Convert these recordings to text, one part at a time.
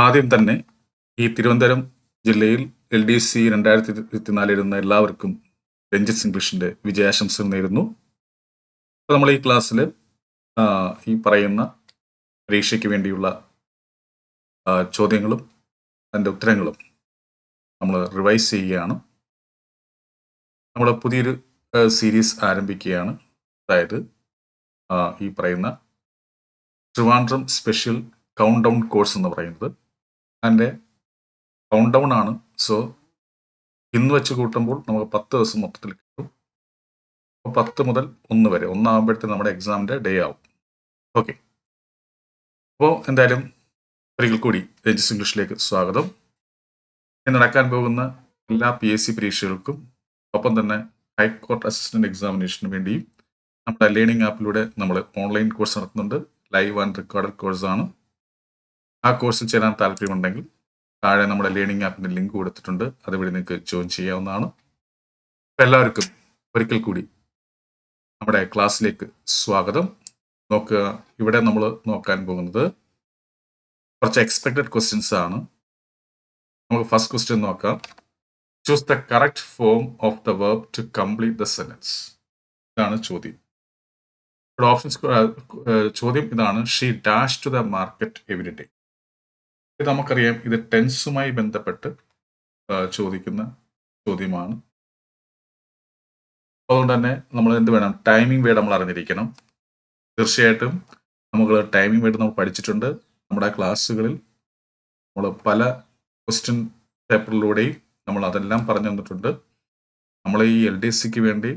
ആദ്യം തന്നെ ഈ തിരുവനന്തപുരം ജില്ലയിൽ എൽ ഡി സി രണ്ടായിരത്തി ഇരുപത്തിനാലിൽ ഇരുന്ന എല്ലാവർക്കും രഞ്ജിത്ത് ഇംഗ്ലീഷിന്റെ വിജയാശംസകൾ നേരുന്നു. അപ്പോൾ നമ്മൾ ഈ ക്ലാസ്സിൽ ഈ പറയുന്ന പരീക്ഷയ്ക്ക് വേണ്ടിയുള്ള ചോദ്യങ്ങളും അതിന്റെ ഉത്തരങ്ങളും നമ്മൾ റിവൈസ് ചെയ്യുകയാണ്. നമ്മൾ പുതിയൊരു സീരീസ് ആരംഭിക്കുകയാണ്. അതായത് ഈ പറയുന്ന Trivandrum special count down course എന്ന് പറയുന്നത്. അതിന്റെ കൗണ്ട് ഡൗൺ ആണ്. സോ ഇന്ന് വെച്ച് കൂട്ടുമ്പോൾ നമുക്ക് പത്ത് ദിവസം മൊത്തത്തിൽ കിട്ടും. അപ്പോൾ പത്ത് മുതൽ ഒന്ന് വരെ. ഒന്നാകുമ്പോഴത്തേക്ക് നമ്മുടെ എക്സാമിന്റെ ഡേ ആവും. ഓക്കെ അപ്പോൾ എന്തായാലും ഒരിക്കൽ കൂടി രജിസ് ഇംഗ്ലീഷിലേക്ക് സ്വാഗതം. ഇന്ന് നടക്കാൻ പോകുന്ന എല്ലാ പി എസ് സി പരീക്ഷകൾക്കും ഒപ്പം തന്നെ ഹൈക്കോർട്ട് അസിസ്റ്റന്റ് എക്സാമിനേഷന് വേണ്ടിയും നമ്മുടെ ലേണിംഗ് ആപ്പിലൂടെ നമ്മൾ ഓൺലൈൻ കോഴ്സ് നടത്തുന്നുണ്ട്. ലൈവ് ആൻഡ് റെക്കോർഡഡ് കോഴ്സാണ് ആ കോഴ്സിൽ ചേരാൻ താല്പര്യമുണ്ടെങ്കിൽ താഴെ നമ്മുടെ ലേണിംഗ് ആപ്പിന് ലിങ്ക് കൊടുത്തിട്ടുണ്ട്. അതുവഴി നിങ്ങൾക്ക് ജോയിൻ ചെയ്യാവുന്നതാണ്. എല്ലാവർക്കും ഒരിക്കൽ കൂടി നമ്മുടെ ക്ലാസ്സിലേക്ക് സ്വാഗതം. നോക്കുക ഇവിടെ നമ്മൾ നോക്കാൻ പോകുന്നത് കുറച്ച് എക്സ്പെക്റ്റഡ് ക്വസ്റ്റ്യൻസ് ആണ്. നമുക്ക് ഫസ്റ്റ് ക്വസ്റ്റ്യൻ നോക്കാം. Choose the correct form of the verb to complete the sentence ഇതാണ് ചോദ്യം. ഓപ്ഷൻസ് ചോദ്യം ഇതാണ്. She dash to the market every day ഇത് നമുക്കറിയാം ഇത് ടെൻസുമായി ബന്ധപ്പെട്ട് ചോദിക്കുന്ന ചോദ്യമാണ്. അതുകൊണ്ട് തന്നെ നമ്മൾ എന്ത് വേണം? ടൈമിംഗ് വേർഡ് നമ്മൾ അറിഞ്ഞിരിക്കണം. തീർച്ചയായിട്ടും നമ്മൾ ടൈമിംഗ് വേർഡ് നമ്മൾ പഠിച്ചിട്ടുണ്ട്. നമ്മുടെ ക്ലാസ്സുകളിൽ നമ്മൾ പല ക്വസ്റ്റ്യൻ പേപ്പറിലൂടെയും നമ്മൾ അതെല്ലാം പറഞ്ഞു തന്നിട്ടുണ്ട്. നമ്മൾ ഈ എൽ ഡി സിക്ക് വേണ്ടി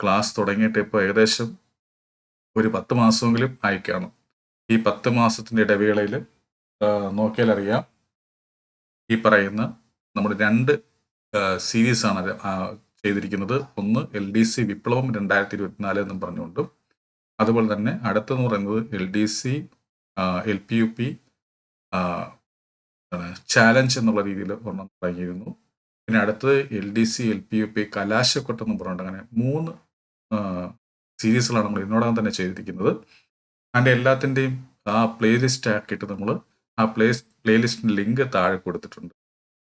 ക്ലാസ് തുടങ്ങിയിട്ട് ഇപ്പോൾ ഏകദേശം ഒരു പത്ത് മാസമെങ്കിലും ആയി കാണും ഈ പത്ത് മാസത്തിന്റെ ഇടവേളയിൽ നോക്കിയാൽ അറിയാം ഈ പറയുന്ന നമ്മൾ രണ്ട് സീരീസ് ആണ് ചെയ്തിരിക്കുന്നത്. ഒന്ന് എൽ ഡി സി വിപ്ലവം രണ്ടായിരത്തി ഇരുപത്തിനാല് എന്നും പറഞ്ഞുകൊണ്ടും അതുപോലെ തന്നെ അടുത്തെന്ന് പറയുന്നത് L D C L P U P challenge എന്നുള്ള രീതിയിൽ ഒരെണ്ണം തുടങ്ങിയിരുന്നു പിന്നെ അടുത്തത് L D C L P U P കലാശക്കൊട്ട് എന്ന് പറഞ്ഞുകൊണ്ട് അങ്ങനെ മൂന്ന് സീരീസുകളാണ് നമ്മൾ ഇതിനോടകം തന്നെ ചെയ്തിരിക്കുന്നത്. അതിന്റെ എല്ലാത്തിന്റെയും ആ പ്ലേലിസ്റ്റ് ആക്കിയിട്ട് നമ്മൾ ആ പ്ലേ പ്ലേലിസ്റ്റിന്റെ ലിങ്ക് താഴെ കൊടുത്തിട്ടുണ്ട്.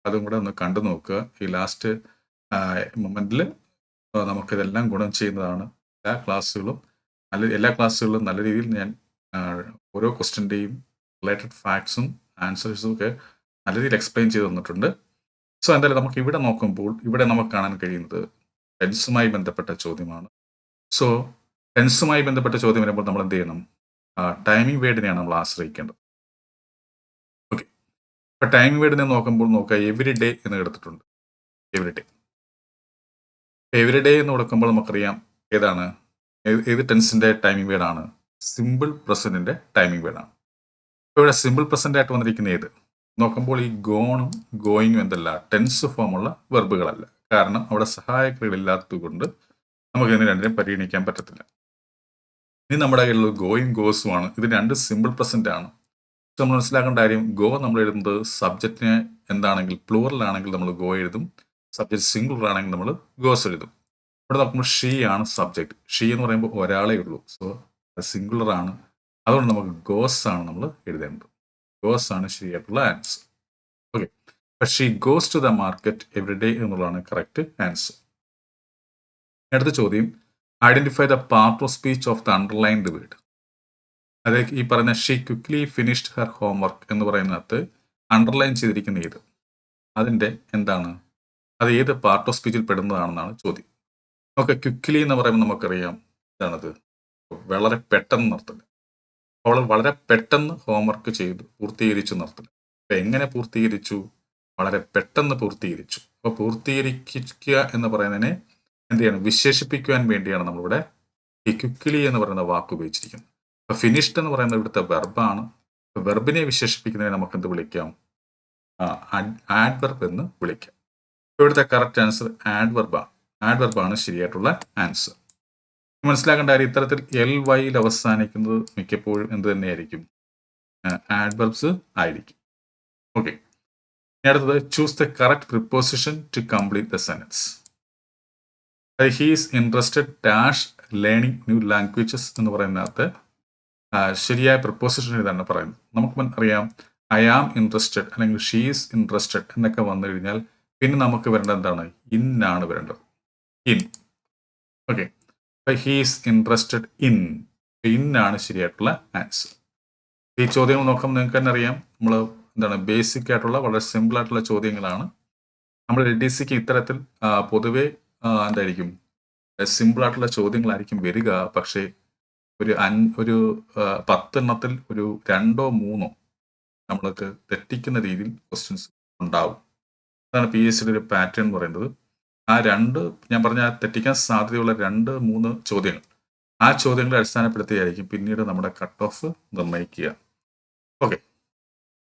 അതും കൂടെ ഒന്ന് കണ്ടു നോക്കുക. ഈ ലാസ്റ്റ് മൊമെന്റിൽ നമുക്കിതെല്ലാം ഗുണം ചെയ്യുന്നതാണ് എല്ലാ ക്ലാസ്സുകളും നല്ല എല്ലാ ക്ലാസ്സുകളിലും നല്ല രീതിയിൽ ഞാൻ ഓരോ ക്വസ്റ്റിന്റെയും റിലേറ്റഡ് ഫാക്ട്സും ആൻസേഴ്സും ഒക്കെ നല്ല രീതിയിൽ എക്സ്പ്ലെയിൻ ചെയ്ത് തന്നിട്ടുണ്ട്. സോ എന്തായാലും നമുക്ക് ഇവിടെ നോക്കുമ്പോൾ ഇവിടെ നമുക്ക് കാണാൻ കഴിയുന്നത് ടെൻസുമായി ബന്ധപ്പെട്ട ചോദ്യമാണ്. സോ ടെൻസുമായി ബന്ധപ്പെട്ട ചോദ്യം വരുമ്പോൾ നമ്മൾ എന്ത് ചെയ്യണം? ടൈമിംഗ് വേർഡിനെയാണ് നമ്മൾ ആശ്രയിക്കേണ്ടത്. ഇപ്പൊ ടൈം വീടിനെ നോക്കുമ്പോൾ നോക്കുക എവറി ഡേ എന്ന് എടുത്തിട്ടുണ്ട് എവറി ഡേ എവറി ഡേ എന്ന് കൊടുക്കുമ്പോൾ നമുക്കറിയാം ഏതാണ്? ഏത് ടെൻസിന്റെ ടൈമിംഗ് വേർഡാണ് സിമ്പിൾ പ്രസന്റിന്റെ ടൈമിംഗ് വേർഡാണ് ഇപ്പോൾ ഇവിടെ സിമ്പിൾ പ്രസന്റ് ആയിട്ട് വന്നിരിക്കുന്ന ഏത്? നോക്കുമ്പോൾ ഈ ഗോണും ഗോയിങ്ങും എന്തല്ല ടെൻസ് ഫോമുള്ള വെർബുകളല്ല കാരണം അവിടെ സഹായക്രികളില്ലാത്തതുകൊണ്ട് നമുക്ക് ഇതിന് രണ്ടിനെയും പരിഗണിക്കാൻ പറ്റത്തില്ല. ഇനി നമ്മുടെ കയ്യിലുള്ള ഗോയും ഗോസുമാണ് ഇത് രണ്ട് സിമ്പിൾ പ്രസന്റ് ആണ് നമ്മൾ മനസ്സിലാക്കേണ്ട കാര്യം ഗോ നമ്മൾ എഴുതുന്നത് സബ്ജക്റ്റിന് എന്താണെങ്കിൽ പ്ലൂറൽ ആണെങ്കിൽ നമ്മൾ ഗോ എഴുതും. സബ്ജക്ട് സിംഗുലർ ആണെങ്കിൽ നമ്മൾ ഗോസ് എഴുതും. ഇവിടെ നോക്കുമ്പോൾ ഷീ ആണ് സബ്ജക്ട് ഷീ എന്ന് പറയുമ്പോൾ ഒരാളെ ഉള്ളൂ. സോ സിംഗുലർ ആണ്. അതുകൊണ്ട് നമുക്ക് ഗോസ് ആണ് നമ്മൾ എഴുതേണ്ടത്. ഗോസ് ആണ് ശരിയായിട്ടുള്ള answer okay she goes to the market every day എന്നുള്ളതാണ് കറക്റ്റ് ആൻസർ അടുത്ത ചോദ്യം. Identify the part of speech of the underlined word അതായത് ഈ പറഞ്ഞ she quickly finished her homework എന്ന് പറയുന്നതിനകത്ത് അണ്ടർലൈൻ ചെയ്തിരിക്കുന്ന ഏത്? അതിന്റെ എന്താണ്? അത് ഏത് പാർട്ട് ഓഫ് സ്പീച്ചിൽ പെടുന്നതാണെന്നാണ് ചോദ്യം. ഓക്കെ ക്വിക്ലി എന്ന് പറയുമ്പോൾ നമുക്കറിയാം എന്താണത് വളരെ പെട്ടെന്ന് നിർത്തില്ല അവൾ വളരെ പെട്ടെന്ന് ഹോംവർക്ക് ചെയ്തു പൂർത്തീകരിച്ചു നിർത്തില്ല അപ്പം എങ്ങനെ പൂർത്തീകരിച്ചു? വളരെ പെട്ടെന്ന് പൂർത്തീകരിച്ചു. അപ്പോൾ പൂർത്തീകരിക്കുക എന്ന് പറയുന്നതിനെ എന്ത് ചെയ്യണം? വിശേഷിപ്പിക്കുവാൻ വേണ്ടിയാണ് നമ്മളിവിടെ ഈ ക്വിക്ലി എന്ന് പറയുന്ന വാക്ക് ഉപയോഗിച്ചിരിക്കുന്നത്. ഫിനിഷ്ഡ് എന്ന് പറയുന്നത് ഇവിടുത്തെ വെർബാണ് വെർബിനെ വിശേഷിപ്പിക്കുന്നതിനെ നമുക്ക് എന്ത് വിളിക്കാം? ആഡ് വെർബ് എന്ന് വിളിക്കാം. ഇവിടുത്തെ കറക്റ്റ് ആൻസർ ആഡ് വെർബാണ് ആഡ് വെർബാണ് ശരിയായിട്ടുള്ള ആൻസർ മനസ്സിലാക്കേണ്ട കാര്യം ഇത്തരത്തിൽ എൽ വൈയിൽ അവസാനിക്കുന്നത് മിക്കപ്പോഴും എന്ത് തന്നെയായിരിക്കും? ആഡ് വെർബ്സ് ആയിരിക്കും. ഓക്കെ അടുത്തത് choose the correct preposition to complete the sentence he's interested dash learning new languages എന്ന് പറയുന്നതിനകത്ത് ശരിയായ പ്രപ്പോസിഷൻ ഇതാണ് പറയുന്നത് നമുക്ക് അറിയാം ഐ ആം ഇൻട്രസ്റ്റഡ് അല്ലെങ്കിൽ ഷീസ് ഇൻട്രസ്റ്റഡ് എന്നൊക്കെ വന്നു കഴിഞ്ഞാൽ പിന്നെ നമുക്ക് വരേണ്ടത് എന്താണ്? ഇൻ ആണ് വരേണ്ടത്. In okay he's interested in in ആണ് ശരിയായിട്ടുള്ള ആൻസർ ഈ ചോദ്യങ്ങൾ നോക്കുമ്പോൾ നിങ്ങൾക്ക് തന്നെ അറിയാം നമ്മൾ എന്താണ് ബേസിക് ആയിട്ടുള്ള വളരെ സിമ്പിൾ ആയിട്ടുള്ള ചോദ്യങ്ങളാണ്. നമ്മൾ എൽ ഡി സിക്ക് ഇത്തരത്തിൽ പൊതുവെ എന്തായിരിക്കും സിമ്പിൾ ആയിട്ടുള്ള ചോദ്യങ്ങളായിരിക്കും വരിക. പക്ഷേ ഒരു അൻ ഒരു പത്തെണ്ണത്തിൽ ഒരു രണ്ടോ മൂന്നോ നമ്മൾക്ക് തെറ്റിക്കുന്ന രീതിയിൽ ക്വസ്റ്റ്യൻസ് ഉണ്ടാവും. അതാണ് പി എസ് സിയുടെ ഒരു പാറ്റേൺ പറയുന്നത്. ആ രണ്ട് ഞാൻ പറഞ്ഞ തെറ്റിക്കാൻ സാധ്യതയുള്ള രണ്ട് മൂന്ന് ചോദ്യങ്ങൾ. ആ ചോദ്യങ്ങളെ അടിസ്ഥാനപ്പെടുത്തിയായിരിക്കും പിന്നീട് നമ്മുടെ കട്ട് ഓഫ് നിർണയിക്കുക. ഓക്കെ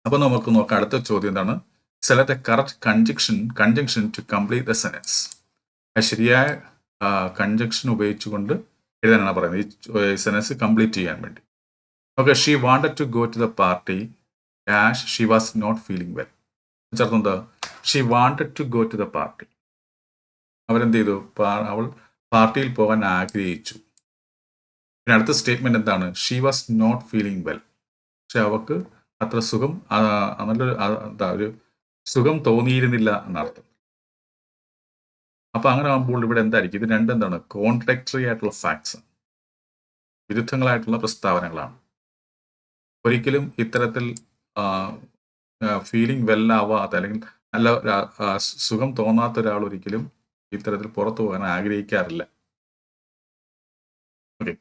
അപ്പോൾ നമുക്ക് നോക്കാം അടുത്ത ചോദ്യം എന്താണ്? Select a correct conjunction conjunction to complete the sentence ശരിയായ കൺജക്ഷൻ ഉപയോഗിച്ചുകൊണ്ട് എഴുതാനാണ് പറയുന്നത്. ഈ സെനൻസ് കംപ്ലീറ്റ് ചെയ്യാൻ വേണ്ടി. Okay she wanted to go to the party dash she was not feeling well ചേർത്ത് എന്താ? She wanted to go to the party അവരെന്ത് ചെയ്തു? അവൾ പാർട്ടിയിൽ പോകാൻ ആഗ്രഹിച്ചു. പിന്നെ അടുത്ത സ്റ്റേറ്റ്മെന്റ് എന്താണ്? She was not feeling well പക്ഷെ അവൾക്ക് അത്ര സുഖം നല്ലൊരു എന്താ ഒരു സുഖം തോന്നിയിരുന്നില്ല എന്നർത്ഥം. അപ്പൊ അങ്ങനെ ആകുമ്പോൾ ഇവിടെ എന്തായിരിക്കും? ഇത് രണ്ടെന്താണ് കോൺട്രക്ടറി ആയിട്ടുള്ള ഫാക്ട്സ് വിരുദ്ധങ്ങളായിട്ടുള്ള പ്രസ്താവനകളാണ്. ഒരിക്കലും ഇത്തരത്തിൽ ഫീലിംഗ് വെൽ ആവാത്ത അല്ലെങ്കിൽ നല്ല സുഖം തോന്നാത്ത ഒരാൾ ഒരിക്കലും ഇത്തരത്തിൽ പുറത്തു പോകാൻ ആഗ്രഹിക്കാറില്ല. ഓക്കെ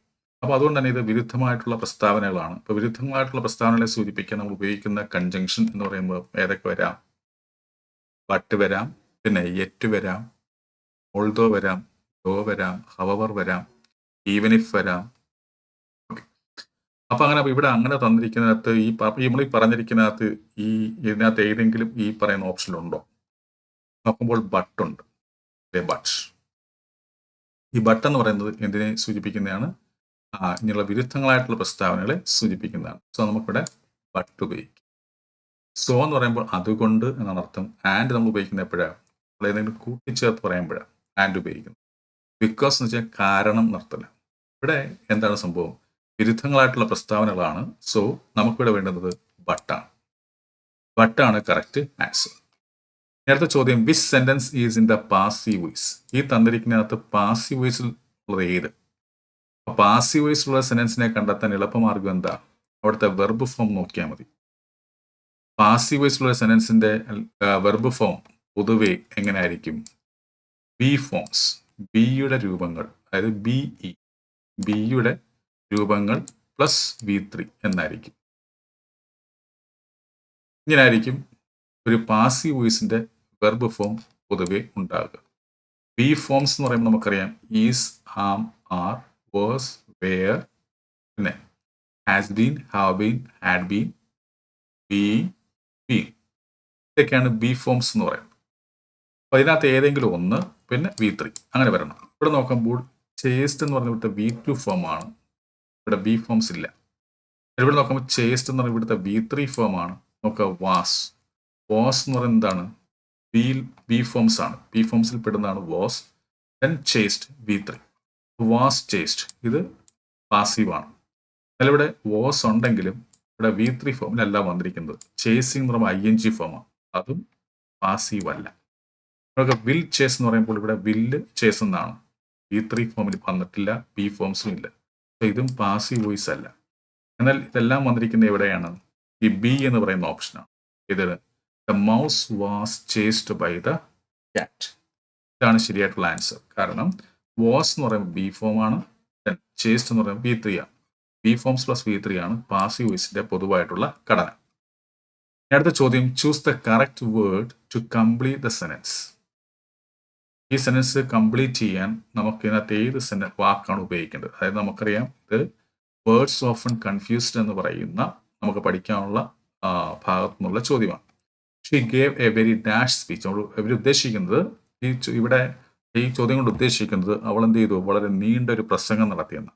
അപ്പൊ അതുകൊണ്ട് തന്നെ ഇത് വിരുദ്ധമായിട്ടുള്ള പ്രസ്താവനകളാണ്. ഇപ്പൊ വിരുദ്ധമായിട്ടുള്ള പ്രസ്താവനകളെ സൂചിപ്പിക്കാൻ നമ്മൾ ഉപയോഗിക്കുന്ന കൺജങ്ഷൻ എന്ന് പറയുമ്പോൾ ഏതൊക്കെ വരാം? ബട്ട് വരാം. പിന്നെ എറ്റ് വരാം. ഓൾദോ വരാം ദോ വരാം ഹവവർ വരാം ഈവൻ ഇഫ് വരാം. അപ്പൊ അങ്ങനെ ഇവിടെ അങ്ങനെ തന്നിരിക്കുന്നതിനകത്ത് ഈ നമ്മൾ ഈ പറഞ്ഞിരിക്കുന്നതിനകത്ത് ഈ ഇതിനകത്ത് ഏതെങ്കിലും ഈ പറയുന്ന ഓപ്ഷൻ ഉണ്ടോ? നോക്കുമ്പോൾ ബട്ട് ഉണ്ട്. ഈ ബട്ട് എന്ന് പറയുന്നത് എന്തിനെ സൂചിപ്പിക്കുന്നതാണ്? ഇങ്ങനെയുള്ള വിരുദ്ധങ്ങളായിട്ടുള്ള പ്രസ്താവനകളെ സൂചിപ്പിക്കുന്നതാണ്. സോ നമുക്കിവിടെ ബട്ട് ഉപയോഗിക്കും. സോ എന്ന് പറയുമ്പോൾ അതുകൊണ്ട് എന്നാണ് അർത്ഥം? ആൻഡ് നമ്മൾ ഉപയോഗിക്കുന്ന എപ്പോഴാണ് നമ്മൾ ഏതെങ്കിലും കൂട്ടിച്ചേർത്ത് പറയുമ്പോഴാണ് ആൻഡ് ഉപയോഗിക്കുന്നത് ബിക്കോസ് എന്ന് വെച്ചാൽ കാരണം നിർത്തല. ഇവിടെ എന്താണ് സംഭവം? വിരുദ്ധങ്ങളായിട്ടുള്ള പ്രസ്താവനകളാണ്. സോ നമുക്കിവിടെ വേണ്ടുന്നത് ബട്ടാണ് ബട്ടാണ് കറക്റ്റ് ആൻസർ നേരത്തെ ചോദ്യം which sentence is in the passive voice ഈ തന്നിരിക്കുന്നതിനകത്ത് പാസീവ് വോയിസിൽ ഉള്ളത് ഏത്? പാസീവ് ഉള്ള സെന്റൻസിനെ കണ്ടെത്താൻ എളുപ്പമാർഗം എന്താ? അവിടുത്തെ വെർബ് ഫോം നോക്കിയാൽ മതി. പാസീവ് ഉള്ള സെന്റൻസിന്റെ വെർബ് ഫോം പൊതുവെ എങ്ങനെ ആയിരിക്കും? ബി ഫോംസ് ബിയുടെ രൂപങ്ങൾ. അതായത് ബി ഇ ബിയുടെ രൂപങ്ങൾ പ്ലസ് വി ത്രീ എന്നായിരിക്കും. ഇങ്ങനായിരിക്കും ഒരു പാസീവ് വോയിസിന്റെ വെർബ് ഫോം പൊതുവെ ഉണ്ടാകുക ബി ഫോംസ് എന്ന് പറയുമ്പോൾ നമുക്കറിയാം is am are was were പിന്നെ has been have been had been be been ഇതൊക്കെയാണ് ബി ഫോംസ് എന്ന് പറയുന്നത്. അപ്പൊ അതിനകത്ത് ഏതെങ്കിലും ഒന്ന് പിന്നെ വി ത്രീ അങ്ങനെ വരണം. ഇവിടെ നോക്കുമ്പോൾ ചേസ്റ്റ് എന്ന് പറഞ്ഞ ഇവിടുത്തെ വി ടു ഫോം ആണ്. ഇവിടെ ബി ഫോംസ് ഇല്ല. ഇവിടെ നോക്കുമ്പോൾ ചേസ്റ്റ് എന്ന് പറഞ്ഞ ഇവിടുത്തെ വി ത്രീ ഫോം ആണ്. നോക്കുക വാസ് വാസ് എന്ന് പറയുന്നത് എന്താണ്? ബി ബി ഫോംസ് ആണ്. ബി ഫോംസിൽ പെടുന്നതാണ് was then chased V three was chased ഇത് പാസീവ് ആണ്. എന്നാൽ ഇവിടെ വാസ് ഉണ്ടെങ്കിലും ഇവിടെ വി ത്രീ ഫോമിലല്ല വന്നിരിക്കുന്നത്. ചേസിംഗ് എന്ന് പറയുമ്പോൾ ഐ എൻ ജി ഫോമാണ് അതും പാസീവ് അല്ല. നമുക്ക് വിൽ ചേസ് എന്ന് പറയുമ്പോൾ ഇവിടെ വില്ല് ചേസ് എന്നാണ്. ബി ത്രീ ഫോമിൽ വന്നിട്ടില്ല ബി ഫോംസും ഇല്ല. So ഇതും പാസീവ് വോയിസ് അല്ല. എന്നാൽ ഇതെല്ലാം വന്നിരിക്കുന്നത് എവിടെയാണ്? ഈ ബി എന്ന് പറയുന്ന ഓപ്ഷനാണ് ഇത് the mouse was chased by the cat ഇതാണ് ശരിയായിട്ടുള്ള ആൻസർ കാരണം വാസ് എന്ന് പറയുമ്പോൾ ബി ഫോം ആണ് ചേസ്ഡ് എന്ന് പറയുമ്പോൾ ബി ത്രീ ആണ്. Be forms plus V three ആണ് പാസീവ് വോയിസിന്റെ പൊതുവായിട്ടുള്ള ഘടന. അടുത്ത ചോദ്യം choose the correct word to complete the sentence ഈ സെന്റൻസ് കംപ്ലീറ്റ് ചെയ്യാൻ നമുക്ക് ഇതിനകത്ത് ഏത് സെന്റ് വാക്കാണ് ഉപയോഗിക്കേണ്ടത്? അതായത് നമുക്കറിയാം ഇത് വേർഡ്സ് ഓഫൺ കൺഫ്യൂസ്ഡ് എന്ന് പറയുന്ന നമുക്ക് പഠിക്കാനുള്ള ഭാഗത്തു നിന്നുള്ള ചോദ്യമാണ്. She gave a very dash speech അവൾ ഉദ്ദേശിക്കുന്നത് ഈ ഇവിടെ ഈ ചോദ്യം കൊണ്ട് ഉദ്ദേശിക്കുന്നത് അവൾ എന്ത് ചെയ്തു? വളരെ നീണ്ട ഒരു പ്രസംഗം നടത്തിയെന്ന്.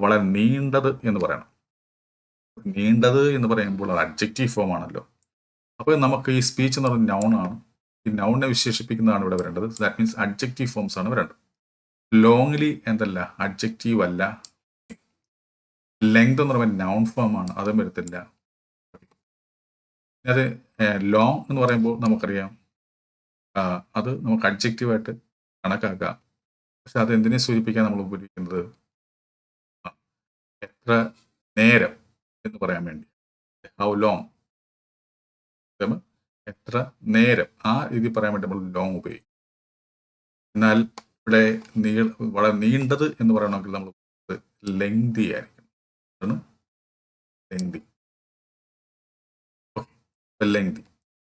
വളരെ നീണ്ടത് എന്ന് പറയണം. നീണ്ടത് എന്ന് പറയുമ്പോൾ അത് അഡ്ജക്റ്റീവ് ഫോം ആണല്ലോ. അപ്പോൾ നമുക്ക് ഈ സ്പീച്ച് എന്ന് പറയുന്നത് നൗണാണ് ഈ നൗണിനെ വിശേഷിപ്പിക്കുന്നതാണ് ഇവിടെ വരേണ്ടത്. ദാറ്റ് മീൻസ് അഡ്ജക്റ്റീവ് ഫോംസ് ആണ് വരേണ്ടത്. ലോങ്ലി എന്തല്ല? അഡ്ജക്റ്റീവ് അല്ല. ലെങ്ത് എന്ന് പറയുമ്പോൾ നൗൺ ഫോം ആണ്. അതും വരത്തില്ല. അത് ലോങ് എന്ന് പറയുമ്പോൾ നമുക്കറിയാം. അത് നമുക്ക് അഡ്ജക്റ്റീവായിട്ട് കണക്കാക്കാം. പക്ഷെ അത് എന്തിനെ സൂചിപ്പിക്കാൻ നമ്മൾ ഉപയോഗിക്കുന്നത്? എത്ര നേരം എന്ന് പറയാൻ വേണ്ടി. ഹൗ ലോങ് എത്ര നേരം ആ രീതി പറയാൻ വേണ്ടി നമ്മൾ ലോങ് ഉപയോഗിക്കും. എന്നാൽ ഇവിടെ നീ വളരെ നീണ്ടത് എന്ന് പറയണമെങ്കിൽ നമ്മൾ ലെങ്തി ആയിരിക്കും lengthy lengthy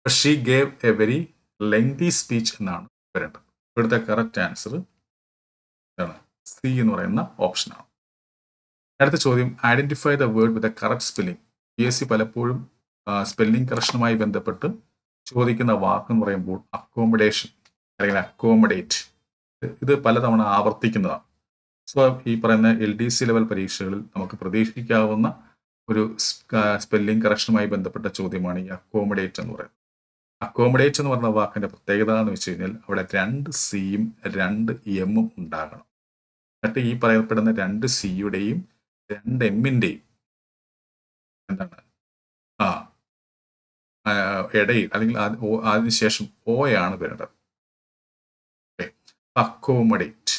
she gave a very lengthy speech എന്നാണ് വരേണ്ടത്. ഇവിടുത്തെ കറക്റ്റ് ആൻസർ എന്താണ് സി എന്ന് പറയുന്ന ഓപ്ഷനാണ് അടുത്ത ചോദ്യം identify the word with the correct spelling P S C പലപ്പോഴും സ്പെല്ലിംഗ് കറക്ഷനുമായി ബന്ധപ്പെട്ട് ചോദിക്കുന്ന വാക്കെന്ന് പറയുമ്പോൾ അക്കോമഡേഷൻ അല്ലെങ്കിൽ അക്കോമഡേറ്റ് ഇത് പലതവണ ആവർത്തിക്കുന്നതാണ്. സോ ഈ പറയുന്ന എൽ ഡി സി ലെവൽ പരീക്ഷകളിൽ നമുക്ക് പ്രതീക്ഷിക്കാവുന്ന ഒരു സ്പെല്ലിംഗ് കറക്ഷനുമായി ബന്ധപ്പെട്ട ചോദ്യമാണ് ഈ അക്കോമഡേറ്റ് എന്ന് പറയുന്നത്. അക്കോമഡേറ്റ് എന്ന് പറഞ്ഞ വാക്കിന്റെ പ്രത്യേകത എന്ന് വെച്ച് കഴിഞ്ഞാൽ അവിടെ രണ്ട് സിയും രണ്ട് എമ്മും ഉണ്ടാകണം. എന്നിട്ട് ഈ പറയപ്പെടുന്ന രണ്ട് സിയുടെയും രണ്ട് എമ്മിന്റെയും എന്താണ്? ഇടയിൽ അല്ലെങ്കിൽ അതിനുശേഷം ഓയാണ് വരേണ്ടത് അക്കോമഡേറ്റ്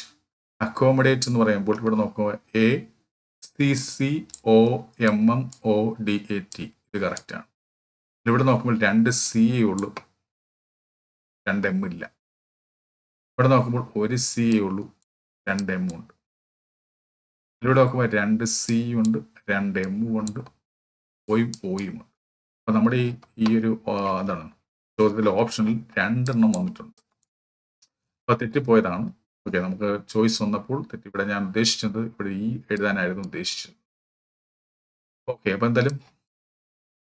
അക്കോമഡേറ്റ് എന്ന് പറയുമ്പോൾ ഇവിടെ നോക്കുക A C C O M M O D A T ഇത് കറക്റ്റ് ആണ്. ഇവിടെ നോക്കുമ്പോൾ രണ്ട് സി എ ഉള്ളൂ. രണ്ട് എം ഇല്ല. ഇവിടെ നോക്കുമ്പോൾ ഒരു സി എ ഉള്ളൂ. രണ്ട് എം ഉണ്ട്. ഇവിടെ നോക്കുമ്പോൾ രണ്ട് സി ഉണ്ട്. രണ്ട് എം ഉണ്ട്. ഒയും ഒയും ഉണ്ട്. അപ്പൊ നമ്മുടെ ഈ ഈ ഒരു എന്താണ് ചോദ്യത്തിൽ ഓപ്ഷനിൽ രണ്ടെണ്ണം വന്നിട്ടുണ്ട്. അപ്പോൾ തെറ്റിപ്പോയതാണ്. ഓക്കെ നമുക്ക് ചോയ്സ് വന്നപ്പോൾ തെറ്റി ഇവിടെ ഞാൻ ഉദ്ദേശിച്ചത് ഇവിടെ ഈ എഴുതാനായിരുന്നു ഉദ്ദേശിച്ചത്. ഓക്കെ അപ്പോൾ എന്തായാലും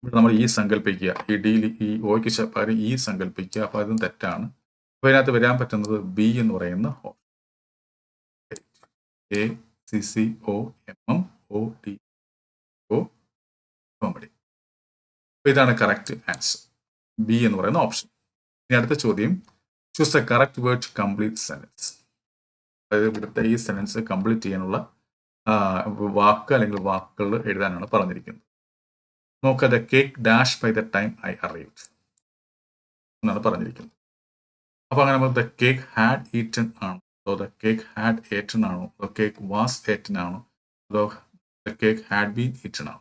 ഇവിടെ നമ്മൾ ഈ സങ്കല്പിക്കുക. ഈ ഡിയിൽ ഈ ഓയ്ക്ക് പകരം ഈ സങ്കല്പിക്കുക. അപ്പോൾ അതും തെറ്റാണ്. അപ്പോൾ ഇതിനകത്ത് വരാൻ പറ്റുന്നത് ബി എന്ന് പറയുന്ന A C C O M M O D O comedy ഇതാണ് കറക്റ്റ് ആൻസർ ബി എന്ന് പറയുന്ന ഓപ്ഷൻ ഇനി അടുത്ത ചോദ്യം. Choose the correct word complete sentence അതായത് ഇവിടുത്തെ ഈ സെന്റൻസ് കംപ്ലീറ്റ് ചെയ്യാനുള്ള വാക്ക് അല്ലെങ്കിൽ വാക്കുകൾ എഴുതാനാണ് പറഞ്ഞിരിക്കുന്നത്. നോക്ക് the cake dash by the time I arrived എന്നാണ് പറഞ്ഞിരിക്കുന്നത്. അപ്പോൾ അങ്ങനെ നമുക്ക് ദ കേക്ക് ഹാഡ് ഈറ്റൺ ആണോ? അതോ ദ കേക്ക് ഹാഡ് ഏറ്റൺ ആണോ? അതോ കേക്ക് വാസ് ഏറ്റൺ ആണോ? അതോ the cake had been eaten ആണോ?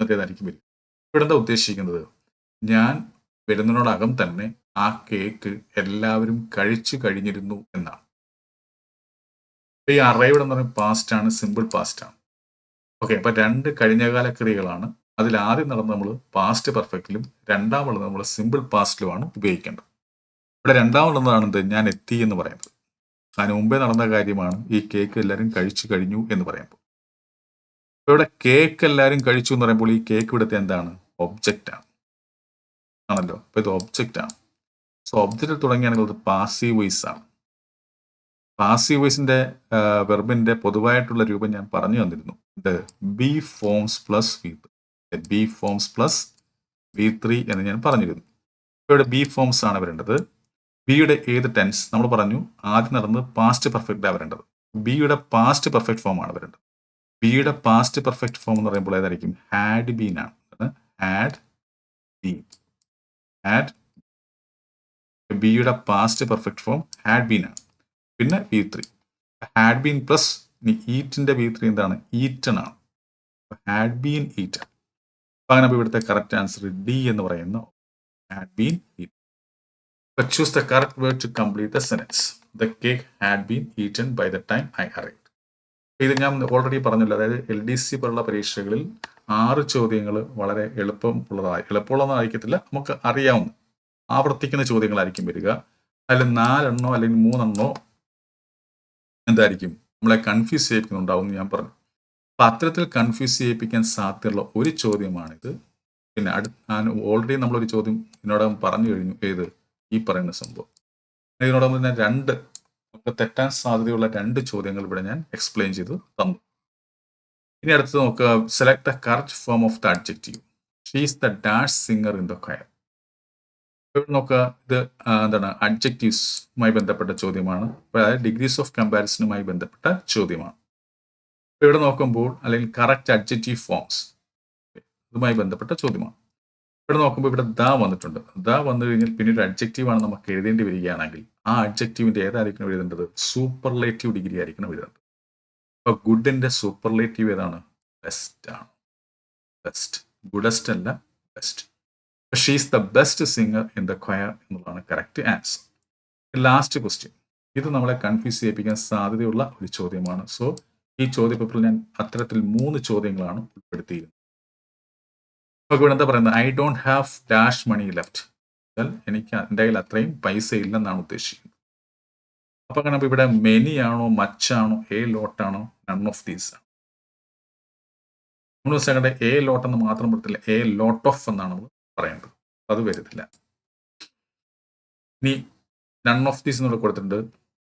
എന്നതായിരിക്കും വരിക. ഇവിടെ എന്താ ഉദ്ദേശിക്കുന്നത്? ഞാൻ വരുന്നതിനോടകം തന്നെ ആ കേക്ക് എല്ലാവരും കഴിച്ചു കഴിഞ്ഞിരുന്നു എന്നാണ്. ഈ അറൈവ്ഡ് എന്ന് പറയുന്നത് പാസ്റ്റ് ആണ് സിമ്പിൾ പാസ്റ്റ് ആണ്. ഓക്കെ അപ്പൊ രണ്ട് കഴിഞ്ഞകാല ക്രിയകളാണ്. അതിൽ ആദ്യം നടന്ന് നമ്മൾ പാസ്റ്റ് പെർഫെക്റ്റിലും രണ്ടാമുള്ളത് നമ്മൾ സിമ്പിൾ പാസ്റ്റിലുമാണ് ഉപയോഗിക്കേണ്ടത്. ഇവിടെ രണ്ടാമുള്ളതാണ് എന്ത്? ഞാൻ എത്തി എന്ന് പറയുന്നത്. അതിന് മുമ്പേ നടന്ന കാര്യമാണ് ഈ കേക്ക് എല്ലാവരും കഴിച്ചു കഴിഞ്ഞു എന്ന് പറയുമ്പോൾ. ഇവിടെ കേക്ക് എല്ലാവരും കഴിച്ചു എന്ന് പറയുമ്പോൾ ഈ കേക്ക് ഇവിടുത്തെ എന്താണ്? ഒബ്ജക്റ്റ് ആണ്. ആണല്ലോ. അപ്പൊ ഇത് ഒബ്ജക്റ്റ് ആണ്. സോ ഒബ്ജക്റ്റ് തുടങ്ങിയാണെങ്കിൽ അത് പാസീവ് വോയിസ് ആണ് പാസീവ് വോയിസിന്റെ വെർബിന്റെ പൊതുവായിട്ടുള്ള രൂപം ഞാൻ പറഞ്ഞു തന്നിരുന്നു. Be forms plus V be forms plus V three എന്ന് ഞാൻ പറഞ്ഞിരുന്നു. ഇവിടെ ബി ഫോംസ് ആണ് വരേണ്ടത്. ബിയുടെ ഏത് ടെൻസ് നമ്മൾ പറഞ്ഞു ആദ്യം നടന്നത് പാസ്റ്റ് പെർഫെക്റ്റ് ആണ് വരേണ്ടത്. ബിയുടെ പാസ്റ്റ് പെർഫെക്റ്റ് ഫോം ആണ് വരേണ്ടത്. ബിയുടെ പാസ്റ്റ് പെർഫെക്റ്റ് ഫോം എന്ന് പറയുമ്പോൾ ഏതായിരിക്കും? ഹാഡ് ബീൻ ആണ്. ഹാഡ് ബീൻ ഹാഡ് ബിയുടെ past perfect form had been ആണ്. പിന്നെ be three had been plus ഈറ്റിന്റെ B three എന്താണ്? ഈറ്റൺ ആണ്. ഹാഡ് ബീൻ ഈറ്റൺ അപ്പൊ അങ്ങനെ ഇവിടുത്തെ കറക്റ്റ് ആൻസർ ഡി എന്ന് പറയുന്ന had been eaten choose the correct word to complete the sentence the cake had been eaten by the time I arrive ഇത് ഞാൻ already പറഞ്ഞല്ലോ. അതായത് എൽ ഡി സി പോലുള്ള പരീക്ഷകളിൽ ആറ് ചോദ്യങ്ങൾ വളരെ എളുപ്പം ഉള്ളതായി എളുപ്പമുള്ളതായിരിക്കത്തില്ല നമുക്ക് അറിയാവുന്ന ആവർത്തിക്കുന്ന ചോദ്യങ്ങളായിരിക്കും വരിക. അതിൽ നാലെണ്ണോ അല്ലെങ്കിൽ മൂന്നെണ്ണോ എന്തായിരിക്കും? നമ്മളെ കൺഫ്യൂസ് ചെയ്യിപ്പിക്കുന്നുണ്ടാവും എന്ന് ഞാൻ പറഞ്ഞു. അപ്പൊ അത്തരത്തിൽ കൺഫ്യൂസ് ചെയ്യിപ്പിക്കാൻ സാധ്യതയുള്ള ഒരു ചോദ്യമാണിത്. പിന്നെ അടു ഓൾറെഡി നമ്മളൊരു ചോദ്യം ഇതിനോടകം പറഞ്ഞു കഴിഞ്ഞു. ഏത്? ഈ പറയുന്ന സംഭവം. ഇതിനോടൊപ്പം തന്നെ രണ്ട് നമുക്ക് തെറ്റാൻ സാധ്യതയുള്ള രണ്ട് ചോദ്യങ്ങൾ ഇവിടെ ഞാൻ എക്സ്പ്ലെയിൻ ചെയ്ത് തന്നു. ഇനി അടുത്ത് നോക്കുക select the correct form of the adjective she's the dash singer in the choir ഇവിടെ നോക്കുക ഇത് എന്താണ് അഡ്ജക്റ്റീവ്സുമായി ബന്ധപ്പെട്ട ചോദ്യമാണ്. അതായത് ഡിഗ്രീസ് ഓഫ് കമ്പാരിസണുമായി ബന്ധപ്പെട്ട ചോദ്യമാണ്. ഇവിടെ നോക്കുമ്പോൾ അല്ലെങ്കിൽ കറക്റ്റ് അഡ്ജക്റ്റീവ് ഫോംസ് ഇതുമായി ബന്ധപ്പെട്ട ചോദ്യമാണ്. ഇവിടെ നോക്കുമ്പോൾ ഇവിടെ ദ വന്നിട്ടുണ്ട്. ദ വന്നു കഴിഞ്ഞാൽ പിന്നെ ഒരു അഡ്ജക്റ്റീവ് ആണ് നമുക്ക് എഴുതേണ്ടി വരികയാണെങ്കിൽ ആ അഡ്ജക്റ്റീവിന്റെ ഏതായിരിക്കണം എഴുതേണ്ടത് സൂപ്പർലേറ്റീവ് ഡിഗ്രി ആയിരിക്കണം എഴുതേണ്ടത് അപ്പൊ ഗുഡിന്റെ സൂപ്പർലേറ്റീവ് ഏതാണ്? ബെസ്റ്റ് ആണ്. ബെസ്റ്റ് ഗുഡസ്റ്റ് അല്ല best she's the best singer in the choir എന്നുള്ളതാണ് കറക്റ്റ് ആൻസർ ലാസ്റ്റ് ക്വസ്റ്റ്യൻ ഇത് നമ്മളെ കൺഫ്യൂസ് ചെയ്യിപ്പിക്കാൻ സാധ്യതയുള്ള ഒരു ചോദ്യമാണ്. സോ ഈ ചോദ്യപേപ്പറിൽ ഞാൻ അത്തരത്തിൽ മൂന്ന് ചോദ്യങ്ങളാണ് ഉൾപ്പെടുത്തിയിരുന്നത്. നമുക്ക് ഇവിടെ എന്താ പറയുന്നത് I don't have cash money left എനിക്ക് എന്റെ കയ്യിൽ അത്രയും പൈസ ഇല്ലെന്നാണ് ഉദ്ദേശിക്കുന്നത്. അപ്പൊ അങ്ങനെ അപ്പൊ ഇവിടെ മെനി ആണോ മച്ചാണോ എ ലോട്ടാണോ നൺ ഓഫ് ദീസ് ആണ്. നമ്മൾ സെക്കൻഡ് എ ലോട്ട് എന്ന് മാത്രം പറയത്തില്ല എ ലോട്ട് ഓഫ് എന്നാണ് നമ്മൾ പറയേണ്ടത് അത് വരുന്നില്ല ഇനി നൺ ഓഫ് ദീസ് എന്നിവിടെ കൊടുത്തിട്ടുണ്ട്.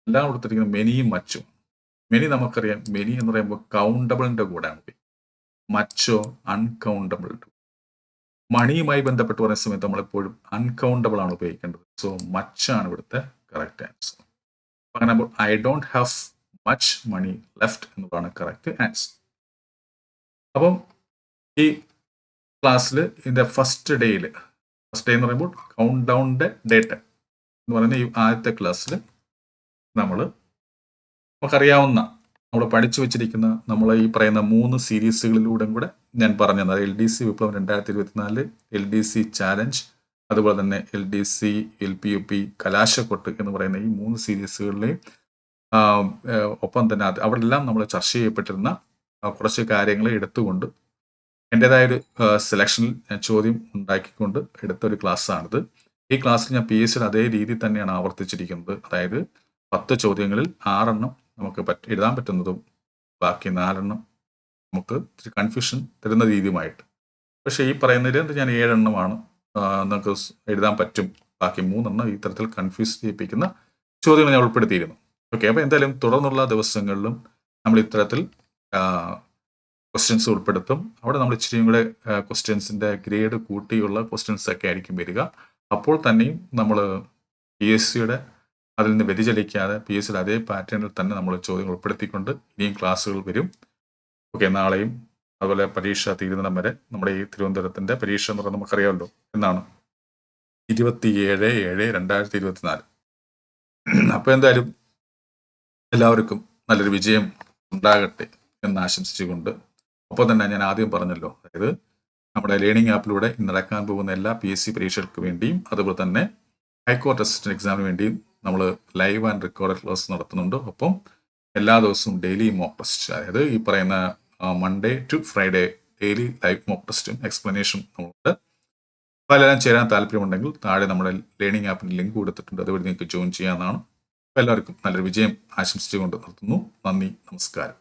എല്ലാം കൊടുത്തിരിക്കുന്നത് മെനിയും മച്ചും. മെനി നമുക്കറിയാം. മെനി എന്ന് പറയുമ്പോൾ കൗണ്ടബിളിന്റെ കൂടെയാണ് മച്ചോ അൺകൗണ്ടബിൾ മണിയുമായി ബന്ധപ്പെട്ട് പറയുന്ന സമയത്ത് നമ്മളെപ്പോഴും അൺകൗണ്ടബിൾ ആണ് ഉപയോഗിക്കേണ്ടത്. സോ മച്ച് ആണ് ഇവിടുത്തെ കറക്റ്റ് ആൻസർ അങ്ങനെ I don't have much money left എന്നുള്ളതാണ് കറക്റ്റ് ആൻസർ അപ്പം ഈ ക്ലാസ്സിൽ ഇതിന്റെ ഫസ്റ്റ് ഡേയിൽ ഫസ്റ്റ് ഡേ എന്ന് പറയുമ്പോൾ കൗണ്ട് ഡൗണിന്റെ ഡേറ്റ് എന്ന് പറയുന്ന ഈ ആദ്യത്തെ ക്ലാസ്സിൽ നമ്മൾ നമുക്കറിയാവുന്ന നമ്മൾ പഠിച്ചു വെച്ചിരിക്കുന്ന നമ്മൾ ഈ പറയുന്ന മൂന്ന് സീരീസുകളിലൂടെ കൂടെ ഞാൻ പറഞ്ഞു തന്നത്. എൽ ഡി സി വിപ്ലവം രണ്ടായിരത്തി ഇരുപത്തിനാല് എൽ ഡി സി ചാലഞ്ച് അതുപോലെ തന്നെ L D C L P U P കലാശക്കൊട്ട് എന്ന് പറയുന്ന ഈ മൂന്ന് സീരീസുകളിലെയും ഒപ്പം തന്നെ അത് അവിടെല്ലാം നമ്മൾ ചർച്ച ചെയ്യപ്പെട്ടിരുന്ന കുറച്ച് കാര്യങ്ങൾ എടുത്തുകൊണ്ട് എന്റെതായ ഒരു സെലക്ഷനിൽ ഞാൻ ചോദ്യം ഉണ്ടാക്കിക്കൊണ്ട് എടുത്ത ഒരു ക്ലാസ്സാണിത്. ഈ ക്ലാസ്സിൽ ഞാൻ പി എസ് അതേ രീതിയിൽ തന്നെയാണ് ആവർത്തിച്ചിരിക്കുന്നത്. അതായത് പത്ത് ചോദ്യങ്ങളിൽ ആറെണ്ണം നമുക്ക് പറ്റ എഴുതാൻ പറ്റുന്നതും ബാക്കി നാലെണ്ണം നമുക്ക് ഇത്തിരി കൺഫ്യൂഷൻ തരുന്ന രീതിയുമായിട്ട്. പക്ഷേ ഈ പറയുന്നതിൽ ഞാൻ ഏഴെണ്ണമാണ്. നമുക്ക് എഴുതാൻ പറ്റും. ബാക്കി മൂന്നെണ്ണം ഈ തരത്തിൽ കൺഫ്യൂസ് ചെയ്യിപ്പിക്കുന്ന ചോദ്യങ്ങൾ ഞാൻ ഉൾപ്പെടുത്തിയിരുന്നു. ഓക്കെ അപ്പോൾ എന്തായാലും തുടർന്നുള്ള ദിവസങ്ങളിലും നമ്മൾ ഇത്തരത്തിൽ ക്വസ്റ്റ്യൻസ് ഉൾപ്പെടുത്തും. അവിടെ നമ്മൾ ഇച്ചിരിയും കൂടെ ക്വസ്റ്റ്യൻസിന്റെ ഗ്രേഡ് കൂട്ടിയുള്ള ക്വസ്റ്റ്യൻസ് ഒക്കെ ആയിരിക്കും വരിക. അപ്പോൾ തന്നെയും നമ്മൾ പി എസ് സിയുടെ അതിൽ നിന്ന് വ്യതിചലിക്കാതെ പി എസ് സിയുടെ അതേ പാറ്റേണിൽ തന്നെ നമ്മൾ ചോദ്യങ്ങൾ ഉൾപ്പെടുത്തിക്കൊണ്ട് ഇനിയും ക്ലാസ്സുകൾ വരും. ഓക്കെ നാളെയും അതുപോലെ പരീക്ഷ തീരുന്നിടം വരെ നമ്മുടെ ഈ തിരുവനന്തപുരത്തിന്റെ പരീക്ഷ എന്ന് പറയുന്നത് നമുക്കറിയാമല്ലോ എന്നാണ്. ഇരുപത്തിയേഴ് ഏഴ് രണ്ടായിരത്തി ഇരുപത്തിനാല് അപ്പോൾ എന്തായാലും എല്ലാവർക്കും നല്ലൊരു വിജയം ഉണ്ടാകട്ടെ എന്ന് ആശംസിച്ചുകൊണ്ട് ഒപ്പം തന്നെ ഞാൻ ആദ്യം പറഞ്ഞല്ലോ. അതായത് നമ്മുടെ ലേണിംഗ് ആപ്പിലൂടെ നടക്കാൻ പോകുന്ന എല്ലാ പി എസ് സി പരീക്ഷകൾക്ക് വേണ്ടിയും അതുപോലെ തന്നെ ഹൈക്കോർട്ട് അസിസ്റ്റന്റ് എക്സാമിന് വേണ്ടിയും നമ്മൾ ലൈവ് ആൻഡ് റെക്കോർഡ് ക്ലാസ് നടത്തുന്നുണ്ട്. അപ്പം എല്ലാ ദിവസവും ഡെയിലി മോക്ക് ടെസ്റ്റ് അതായത് ഈ പറയുന്ന Monday to Friday daily live mock ടെസ്റ്റും എക്സ്പ്ലനേഷനും നമ്മളുണ്ട് അപ്പോൾ എല്ലാവരും ചേരാൻ താല്പര്യമുണ്ടെങ്കിൽ താഴെ നമ്മുടെ ലേണിംഗ് ആപ്പിന് ലിങ്ക് കൊടുത്തിട്ടുണ്ട്. അതുവഴി നിങ്ങൾക്ക് ജോയിൻ ചെയ്യാവുന്നതാണ്. എല്ലാവർക്കും നല്ലൊരു വിജയം ആശംസിച്ചുകൊണ്ട് നിർത്തുന്നു. നന്ദി നമസ്കാരം.